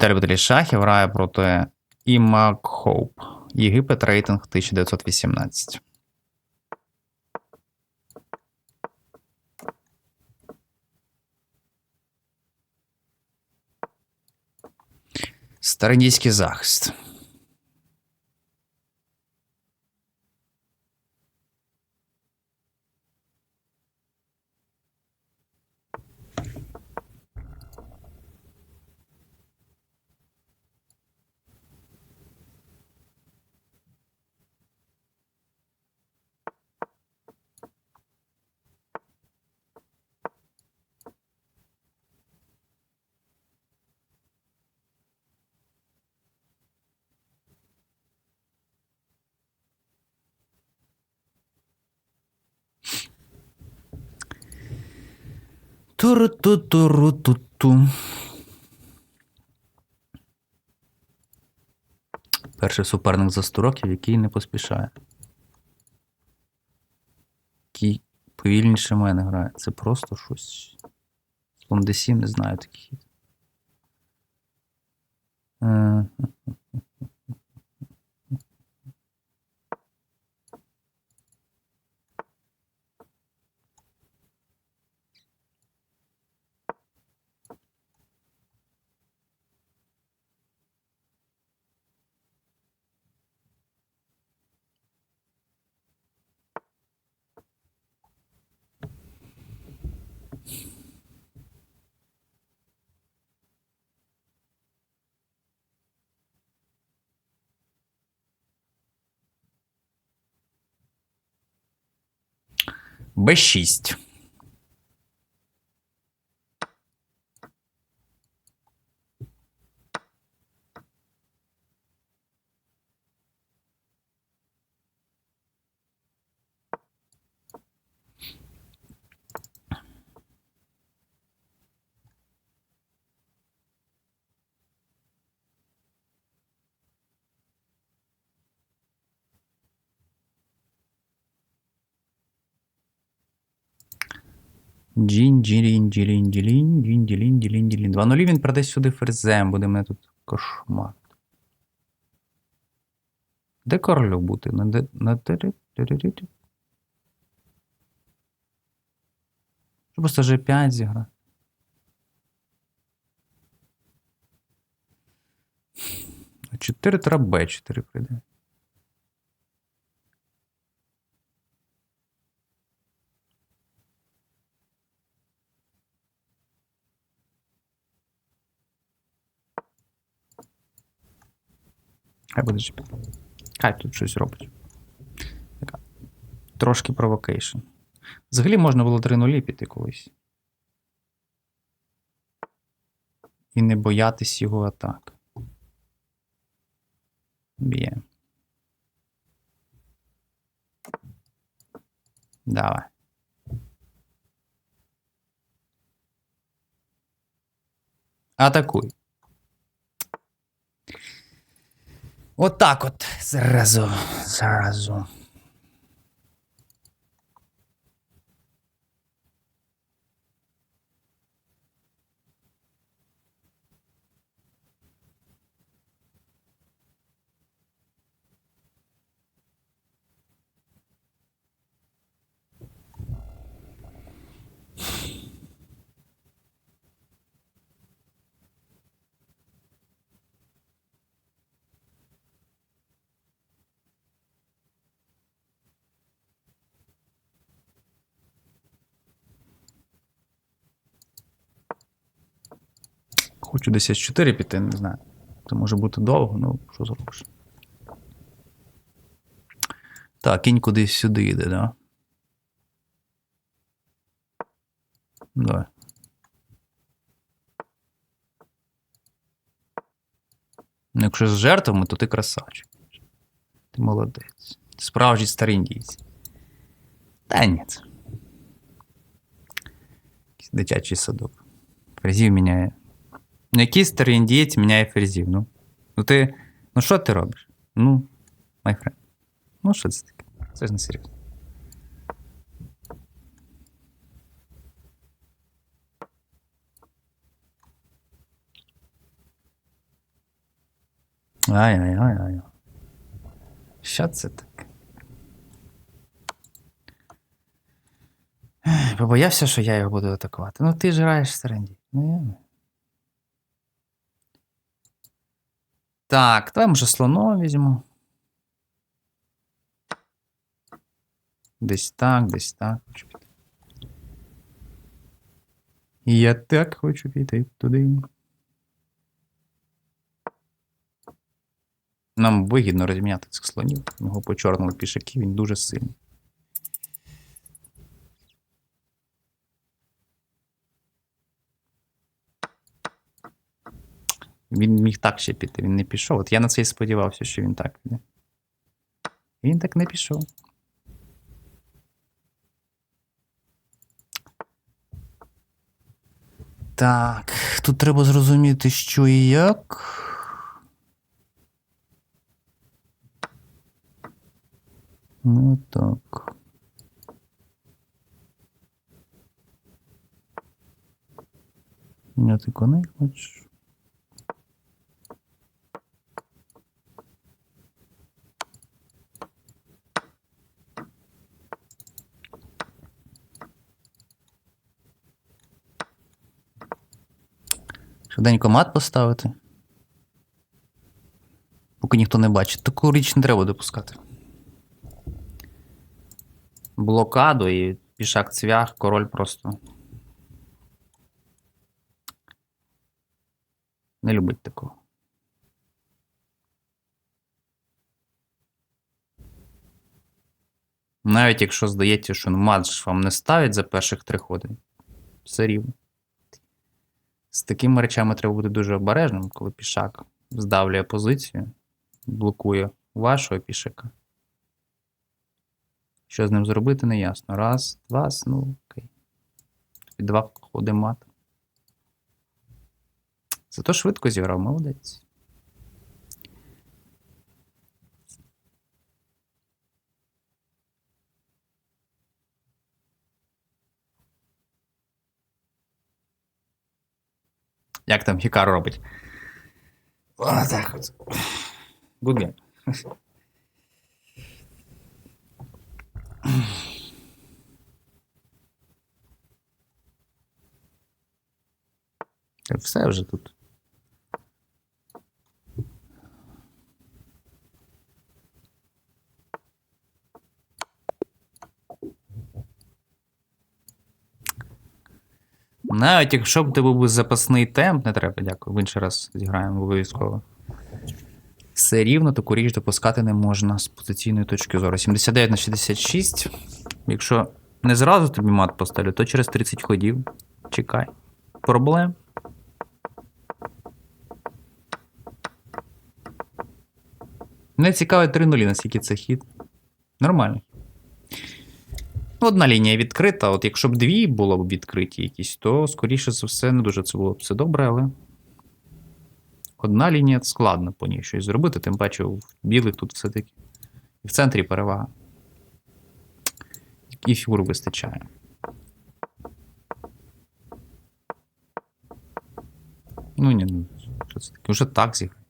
Віталій Баталій Шахів грає проти Імак Хоуп. Єгипет рейтинг 1918. Стародійський захист. Туру-ту-туру-ту-ту. Перший суперник за 100 років, який не поспішає. Який повільніше мене грає. Це просто щось. D7 не знаю таких. b6 Джін-джірін, джірін, джілін, джін, джілін, джілін, джілін. Два нулі він продасть сюди ферзем, буде мене тут кошмар. Де королю бути? На де. На Що просто G5 зігра. А 4 треба Б4 прийде. Хай буде G5. Хай тут щось робить. Трошки провокейшн. Взагалі можна було 3 нулі піти колись. І не боятись його атак. Б'є. Давай. Атакуй. Отак от. Зразу. Зразу. Хочу десь 4 піти, не знаю. Це може бути довго, ну що зробиш. Так, кінь кудись сюди йде, да? Давай. Ну, якщо з жертвами, то ти красавчик. Ти молодець. Справжній старий індійці. Та ні. Дитячий садок. Фрезів міняє. Ну, який старий індієць міняє ферзів? Ну, ну ти. Ну що ти робиш? Ну, май френд. Ну, що це таке? Це ж не серйозно. Ай-ай-ай-ай. Що це таке? Побоявся, що я його буду атакувати. Ну ти ж граєш в Серенді. Ну я. не. Так, давай може слоно візьму. Десь так, десь так. Хочу піти. Я так хочу піти туди. Нам вигідно розміняти цих слонів. Його по чорному пішаки, він дуже сильний. Він міг так ще піти, він не пішов. От я на це і сподівався, що він так піде. Він так не пішов. Так, тут треба зрозуміти, що і як. Ну так. Міняти коней хочеш? Швиденько мат поставити. Поки ніхто не бачить. Таку річ не треба допускати. Блокаду і пішак цвях, король просто. Не любить такого. Навіть якщо здається, що матч вам не ставить за перших три ходи, все рівно. З такими речами треба бути дуже обережним, коли пішак здавлює позицію, блокує вашого пішака. Що з ним зробити, не ясно. Раз, два, ну окей. Два ходи мат. Зато швидко зіграв, молодець. Як там Хікару робить? О, так от. Good game. Все вже тут. Навіть якщо б тебе був запасний темп, не треба, дякую. В інший раз зіграємо обов'язково. Все рівно таку річ допускати не можна з позиційної точки зору. 79 на 66. Якщо не зразу тобі мат поставлю, то через 30 ходів. Чекай. Проблем. Мене цікавить 3 нулі, наскільки це хід. Нормально. Одна лінія відкрита, от якщо б дві було б відкриті якісь, то, скоріше за все, не дуже це було б все добре, але. Одна лінія складно по ній щось зробити, тим паче в білих тут все-таки. І в центрі перевага. І фігур вистачає. Ну ні, ну, що це таке? Уже так зіграє.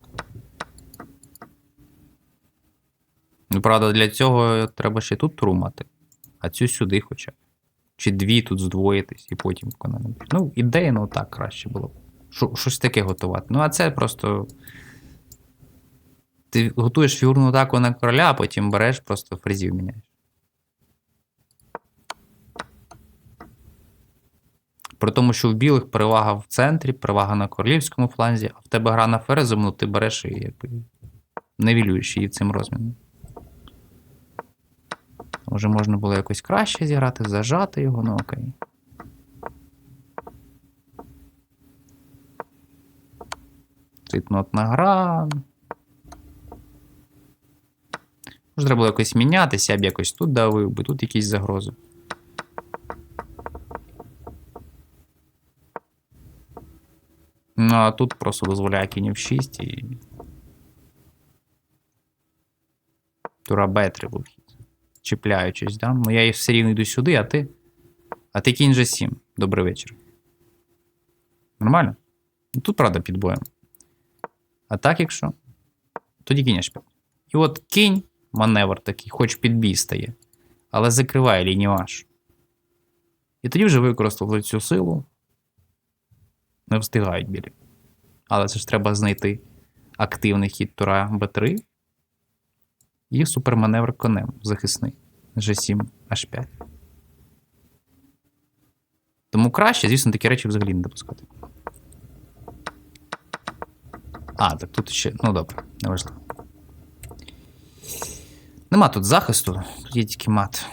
Ну, правда, для цього треба ще тут туру мати. А цю сюди хоча б. Чи дві тут здвоїтись і потім виконати. Ну, ідейно так краще було б. Щось таке готувати. Ну, а це просто. Ти готуєш фігурну атаку на короля, а потім береш, просто фрезів міняєш. При тому, що в білих перевага в центрі, перевага на королівському фланзі, а в тебе гра на ферзем, ну ти береш і якби невілюєш її цим розміном. Може, можна було якось краще зіграти, зажати його, ну окей. Цитнотна гра. Може, треба було якось мінятися, я б якось тут давив, би тут якісь загрози. Ну, а тут просто дозволяє кінь в 6 і. Тура Б3 був хід. Чіпляючись, да? Ну я все рівно йду сюди, а ти. А ти кінь же 7. Добрий вечір. Нормально? Ну, тут, правда, під боєм. А так, якщо. тоді кінь H5. І от кінь, маневр такий, хоч під бій стає, але закриває лінію H. І тоді вже використали цю силу. Не встигають білі. Але це ж треба знайти активний хід тура Б3 і суперманевр конем захисний G7 H5. Тому краще, звісно, такі речі взагалі не допускати. А, так тут ще. Ну добре, неважливо. Нема тут захисту, тут є тільки мат.